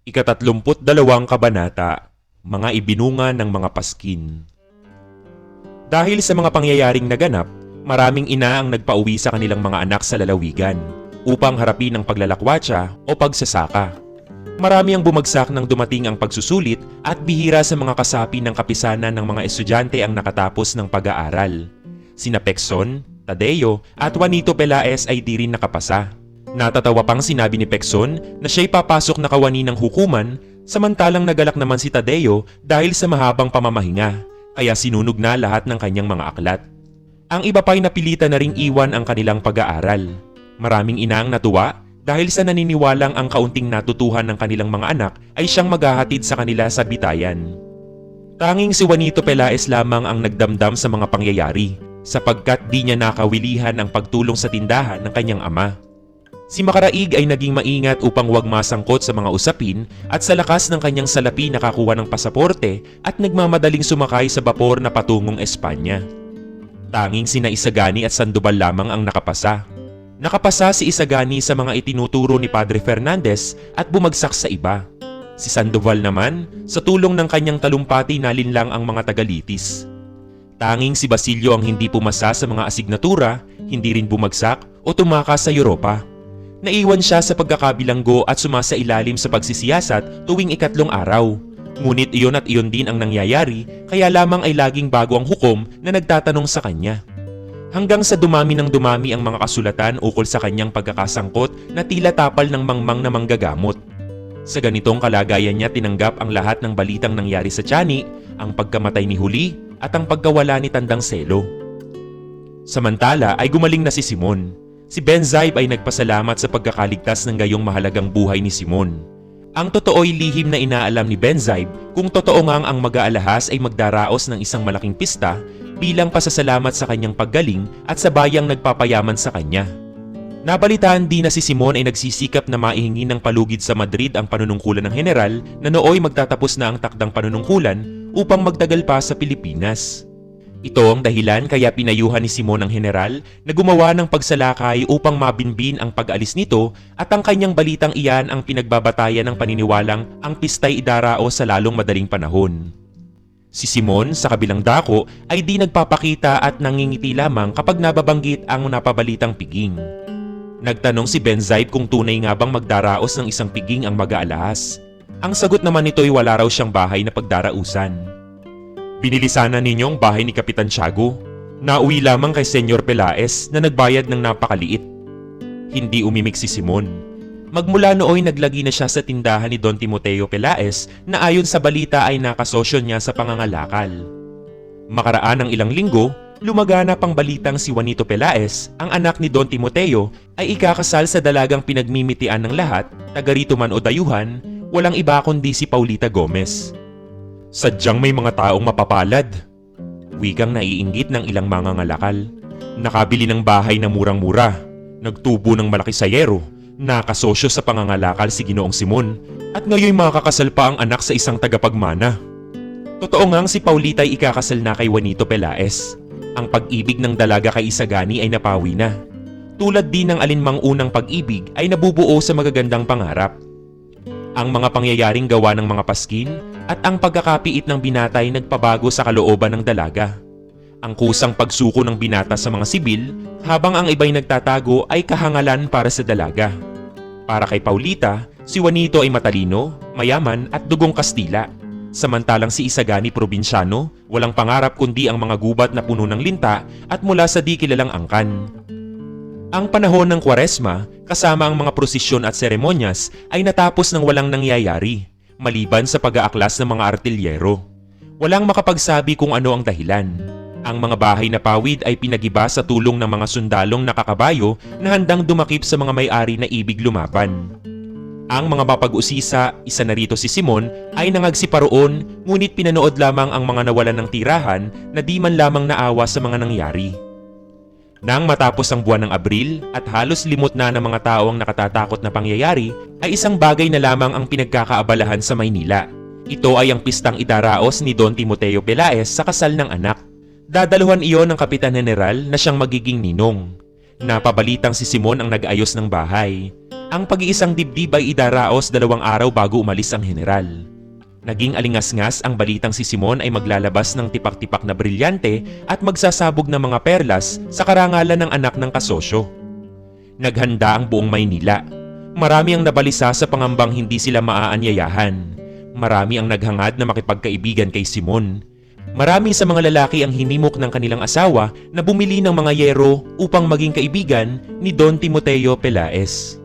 Ikatatlumput dalawang kabanata, mga ibinunga ng mga paskin. Dahil sa mga pangyayaring naganap, maraming ina ang nagpauwi sa kanilang mga anak sa lalawigan upang harapin ang paglalakwatsa o pagsasaka. Marami ang bumagsak nang dumating ang pagsusulit at bihira sa mga kasapi ng kapisanan ng mga estudyante ang nakatapos ng pag-aaral. Sina Pekson, Tadeo at Juanito Pelaez ay di rin nakapasa. Natatawa pang sinabi ni Pekson na siya'y papasok na kawani ng hukuman samantalang nagalak naman si Tadeo dahil sa mahabang pamamahinga kaya sinunog na lahat ng kanyang mga aklat. Ang iba pa'y napilitan na ring iwan ang kanilang pag-aaral. Maraming ina ang natuwa dahil sa naniniwalang ang kaunting natutuhan ng kanilang mga anak ay siyang maghahatid sa kanila sa bitayan. Tanging si Juanito Pelaez lamang ang nagdamdam sa mga pangyayari sapagkat di niya nakawilihan ang pagtulong sa tindahan ng kanyang ama. Si Makaraig ay naging maingat upang wag masangkot sa mga usapin at sa lakas ng kanyang salapi nakakuha ng pasaporte at nagmamadaling sumakay sa bapor na patungong Espanya. Tanging sina Isagani at Sandoval lamang ang nakapasa. Nakapasa si Isagani sa mga itinuturo ni Padre Fernandez at bumagsak sa iba. Si Sandoval naman, sa tulong ng kanyang talumpati nalinlang ang mga tagalitis. Tanging si Basilio ang hindi pumasa sa mga asignatura, hindi rin bumagsak o tumakas sa Europa. Naiwan siya sa pagkakabilanggo at sumasa ilalim sa pagsisiyasat tuwing ikatlong araw. Ngunit iyon at iyon din ang nangyayari kaya lamang ay laging bago ang hukom na nagtatanong sa kanya. Hanggang sa dumami ng dumami ang mga kasulatan ukol sa kanyang pagkakasangkot na tila tapal ng mangmang na manggagamot. Sa ganitong kalagayan niya tinanggap ang lahat ng balitang nangyari sa Chani, ang pagkamatay ni Huli at ang pagkawala ni Tandang Selo. Samantala ay gumaling na si Simon. Si Ben Zaib ay nagpasalamat sa pagkakaligtas ng gayong mahalagang buhay ni Simon. Ang totoo'y lihim na inaalam ni Ben Zaib kung totoo ngang ang mag-aalahas ay magdaraos ng isang malaking pista bilang pasasalamat sa kanyang paggaling at sa bayang nagpapayaman sa kanya. Nabalitaan din na si Simon ay nagsisikap na maihingi ng palugid sa Madrid ang panunungkulan ng general na nooy magtatapos na ang takdang panunungkulan upang magtagal pa sa Pilipinas. Ito ang dahilan kaya pinayuhan ni Simon ang general na gumawa ng pagsalakay upang mabinbin ang pag-alis nito at ang kanyang balitang iyan ang pinagbabatayan ng paniniwalang ang pistay idarao sa lalong madaling panahon. Si Simon sa kabilang dako ay di nagpapakita at nangingiti lamang kapag nababanggit ang napabalitang piging. Nagtanong si Ben Zaid kung tunay nga bang magdaraos ng isang piging ang mag-aalahas. Ang sagot naman nito ay wala raw siyang bahay na pagdarausan. Binili sana ninyong bahay ni Kapitan Tiago. Nauwi lamang kay Senyor Pelaez na nagbayad ng napakaliit. Hindi umimik si Simon. Magmula nooy naglagi na siya sa tindahan ni Don Timoteo Pelaez na ayon sa balita ay nakasosyo niya sa pangangalakal. Makaraan ng ilang linggo, lumaganap ang balitang si Juanito Pelaez, ang anak ni Don Timoteo, ay ikakasal sa dalagang pinagmimitian ng lahat, taga rito man o dayuhan, walang iba kundi si Paulita Gomez. Sadyang may mga taong mapapalad. Wikang naiinggit ng ilang mga ngalakal. Nakabili ng bahay na murang-mura. Nagtubo ng malaki sayero. Nakasosyo sa pangangalakal si Ginoong Simon. At ngayon makakasal pa ang anak sa isang tagapagmana. Totoo ngang si Paulita ay ikakasal na kay Juanito Pelaez. Ang pag-ibig ng dalaga kay Isagani ay napawi na. Tulad din ng alinmang unang pag-ibig ay nabubuo sa magagandang pangarap. Ang mga pangyayaring gawa ng mga paskin at ang pagkakapiit ng binata ay nagpabago sa kalooban ng dalaga. Ang kusang pagsuko ng binata sa mga sibil habang ang iba'y nagtatago ay kahangalan para sa dalaga. Para kay Paulita, si Juanito ay matalino, mayaman at dugong Kastila. Samantalang si Isagani probinsyano, walang pangarap kundi ang mga gubat na puno ng linta at mula sa di kilalang angkan. Ang panahon ng Kwaresma, kasama ang mga prosesyon at seremonyas, ay natapos ng walang nangyayari, maliban sa pag-aaklas ng mga artilyero. Walang makapagsabi kung ano ang dahilan. Ang mga bahay na pawid ay pinagiba sa tulong ng mga sundalong nakakabayo na handang dumakip sa mga may-ari na ibig lumaban. Ang mga mapag-usisa, isa na rito si Simon, ay nangagsiparoon ngunit pinanood lamang ang mga nawalan ng tirahan na di man lamang naawa sa mga nangyari. Nang matapos ang buwan ng Abril at halos limot na ng mga tao ang nakatatakot na pangyayari, ay isang bagay na lamang ang pinagkakaabalahan sa Maynila. Ito ay ang pistang idaraos ni Don Timoteo Pelaez sa kasal ng anak. Dadaluhan iyon ng Kapitan General na siyang magiging ninong. Napabalitang si Simon ang nag-ayos ng bahay. Ang pag-iisang dibdib ay idaraos dalawang araw bago umalis ang general. Naging alingas-ngas ang balitang si Simon ay maglalabas ng tipak-tipak na brilyante at magsasabog ng mga perlas sa karangalan ng anak ng kasosyo. Naghanda ang buong Maynila. Marami ang nabalisa sa pangambang hindi sila maaanyayahan. Marami ang naghangad na makipagkaibigan kay Simon. Marami sa mga lalaki ang hinimok ng kanilang asawa na bumili ng mga yero upang maging kaibigan ni Don Timoteo Pelaez.